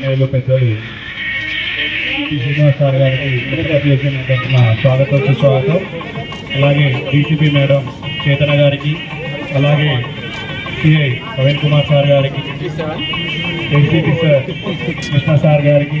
నేను పెద్దలు శ్రీ శ్రీనివాస్ సార్ గారికి మా స్వాగతం సుస్వాగతం. అలాగే డీసీపీ మేడం చేతన గారికి అలాగే సిఐ ప్రవీణ్ కుమార్ సార్ గారికి ఏసీపీ సార్ కృష్ణ సార్ గారికి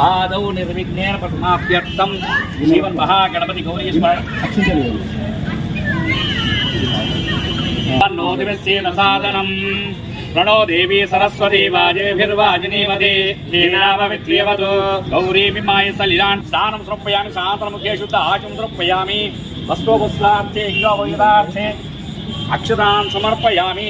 ఆదౌ నిర్విఘ్నేన పద్మాభ్యర్థం జీవన్ మహా గణపతి గౌరీ సాధనం ప్రణో దేవీ సరస్వతి వాజేభిర్వాజనీమదే గౌరీ విమాయ సలిలాన్ స్నానం సమర్పయామి స్నానముఖేషు ఆశం అక్షరాన్ సమర్పయామి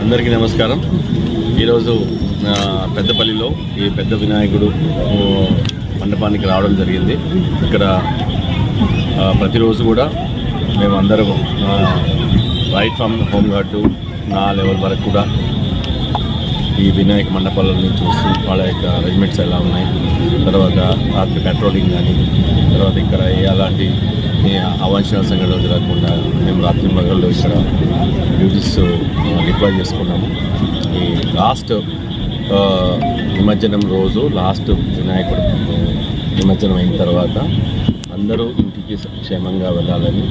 అందరికీ నమస్కారం. ఈరోజు పెద్దపల్లిలో ఈ పెద్ద వినాయకుడు మండపానికి రావడం జరిగింది. ఇక్కడ ప్రతిరోజు కూడా మేమందరం రైట్ ఫ్రమ్ హోమ్ గార్డు నా లెవెల్ వరకు కూడా ఈ వినాయక మండపాలని చూస్తూ వాళ్ళ యొక్క అరేంజ్మెంట్స్ ఎలా ఉన్నాయి. తర్వాత రాత్రి పెట్రోలింగ్ కానీ తర్వాత ఇక్కడ అలాంటి అవాంఛన సంఘటనలు జరగకుండా మేము రాత్రి మగళ్ళు ఇక్కడ డ్యూటీస్ డిప్లాయ్ చేసుకున్నాము. ఈ లాస్ట్ నిమజ్జనం రోజు లాస్ట్ వినాయకుడు నిమజ్జనం అయిన తర్వాత అందరూ ఇంటికి క్షేమంగా వెళ్ళాలని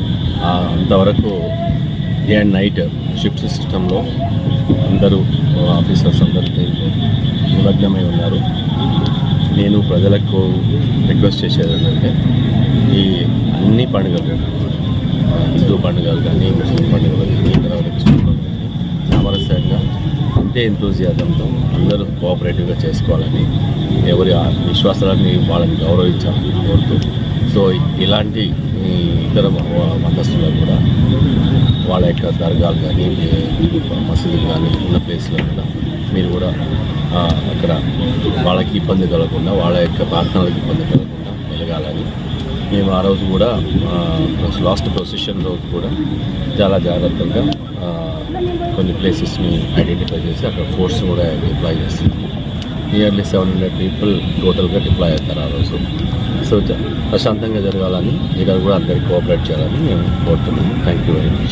అంతవరకు డే అండ్ నైట్ షిఫ్ట్ సిస్టంలో అందరూ ఆఫీసర్స్ అందరూ నిమగ్నమై ఉన్నారు. నేను ప్రజలకు రిక్వెస్ట్ చేసేది ఏంటంటే ఈ అన్ని పండుగలు హిందూ పండుగలు కానీ ముస్లిం పండుగలు కానీ తర్వాత క్రిస్టియన్ కానీ సామరస్యంగా అంతే ఎంతోజియాజంతో అందరూ కోఆపరేటివ్గా చేసుకోవాలని ఎవరి విశ్వాసాలని వాళ్ళని గౌరవించాలని కోరుతూ సో ఇలాంటి ఇతర మ- మతస్థులకు కూడా వాళ్ళ యొక్క దర్గాలు కానీ మసీదులు కానీ ఉన్న ప్లేస్లో కూడా మీరు కూడా అక్కడ వాళ్ళకి ఇబ్బంది కలగకుండా వాళ్ళ యొక్క ప్రార్థనలకు ఇబ్బంది కలగకుండా వెలగాలని మేము ఆ రోజు కూడా లాస్ట్ ప్రొసెషన్ రోజు కూడా చాలా జాగ్రత్తగా కొన్ని ప్లేసెస్ని ఐడెంటిఫై చేసి అక్కడ ఫోర్స్ కూడా డిప్లాయ్ చేస్తున్నాము. నియర్లీ సెవెన్ హండ్రెడ్ పీపుల్ టోటల్గా డిప్లాయ్ అవుతారు ఆ రోజు. సో జ- ప్రశాంతంగా జరగాలని ఇక్కడ కూడా అందరికి కోఆపరేట్ చేయాలని మేము కోరుతున్నాము. Thank you very much